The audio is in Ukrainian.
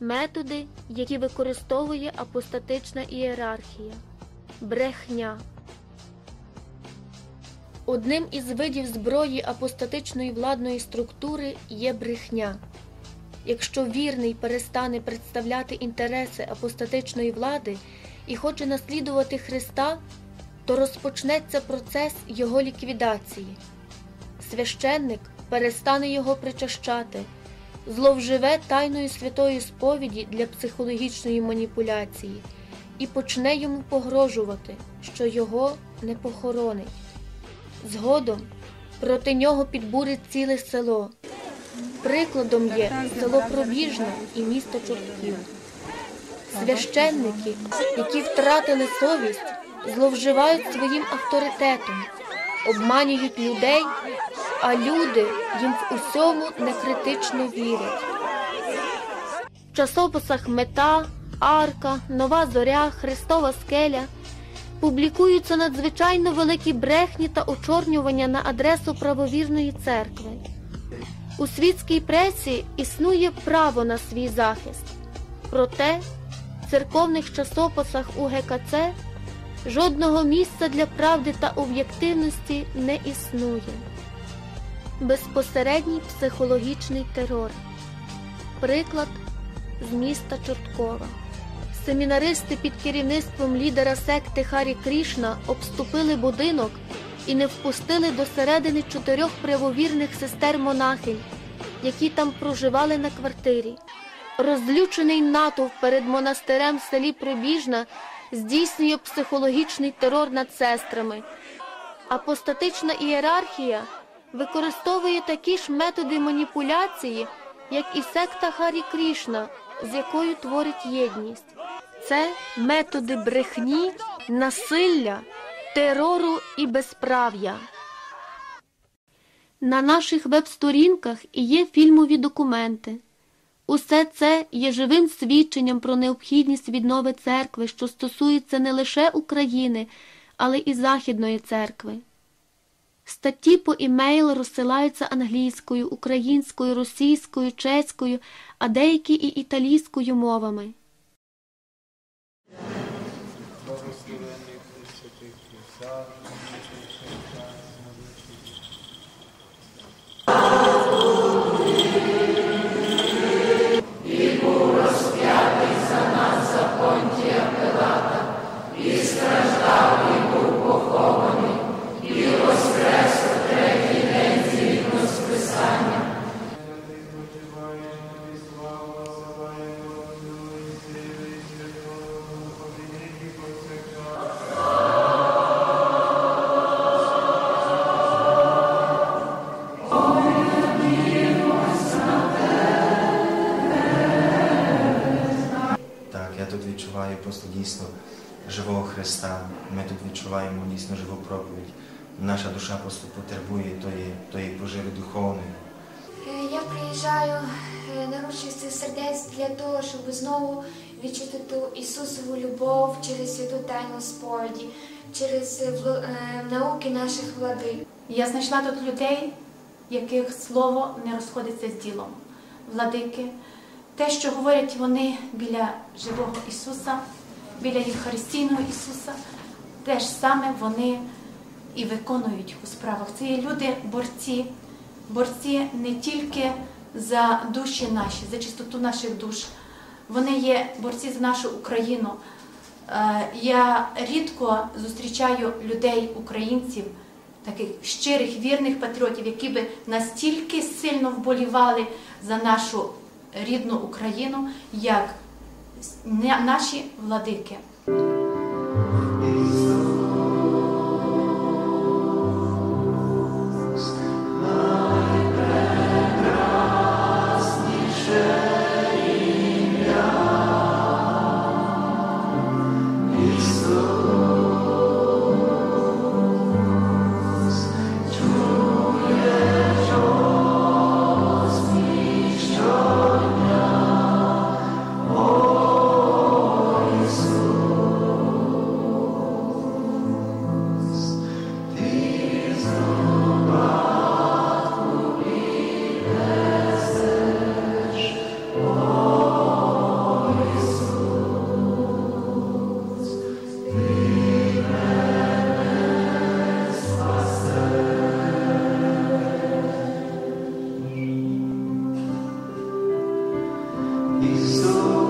Методи, які використовує апостатична ієрархія. Брехня. Одним із видів зброї апостатичної владної структури є брехня. Якщо вірний перестане представляти інтереси апостатичної влади і хоче наслідувати Христа, то розпочнеться процес його ліквідації. Священник перестане його причащати, зловживе тайною святої сповіді для психологічної маніпуляції і почне йому погрожувати, що його не похоронить. Згодом проти нього підбурить ціле село. Прикладом є село Пробіжне і місто Чортків. Священники, які втратили совість, зловживають своїм авторитетом, обманюють людей, а люди їм в усьому некритично вірять. В часописах Мета, Арка, Нова Зоря, Христова Скеля публікуються надзвичайно великі брехні та очорнювання на адресу правовірної церкви. У світській пресі існує право на свій захист, проте в церковних часописах УГКЦ жодного місця для правди та об'єктивності не існує. Безпосередній психологічний терор. Приклад з міста Чорткова. Семінаристи під керівництвом лідера секти Харі Крішна обступили будинок і не впустили до середини чотирьох правовірних сестер монахинь, які там проживали на квартирі. Розлючений натовп перед монастирем в селі Прибіжна здійснює психологічний терор над сестрами. Апостатична ієрархія використовує такі ж методи маніпуляції, як і секта Харі Крішна, з якою творить єдність. Це методи брехні, насилля, терору і безправ'я. На наших веб-сторінках є фільмові документи. Усе це є живим свідченням про необхідність віднови церкви, що стосується не лише України, але і Західної церкви. Статті по імейл розсилаються англійською, українською, російською, чеською, а деякі і італійською мовами. Благословенний Христи відчуваю просто дійсно живого Христа. Ми тут відчуваємо дійсно живу проповідь. Наша душа просто потребує тої, тої поживи духовної. Е, Я приїжджаю е, наручився сердець для того, щоб знову відчути ту Ісусову любов через святу тайну сповіді, через е, науки наших владик. Я знайшла тут людей, яких слово не розходиться з ділом. Владики, те, що говорять вони біля живого Ісуса, біля Євхаристійного Ісуса, те ж саме вони і виконують у справах. Це є люди борці, борці не тільки за душі наші, за чистоту наших душ. Вони є борці за нашу Україну. Е, Я рідко зустрічаю людей, українців, таких щирих, вірних патріотів, які би настільки сильно вболівали за нашу рідну Україну, як наші владики. So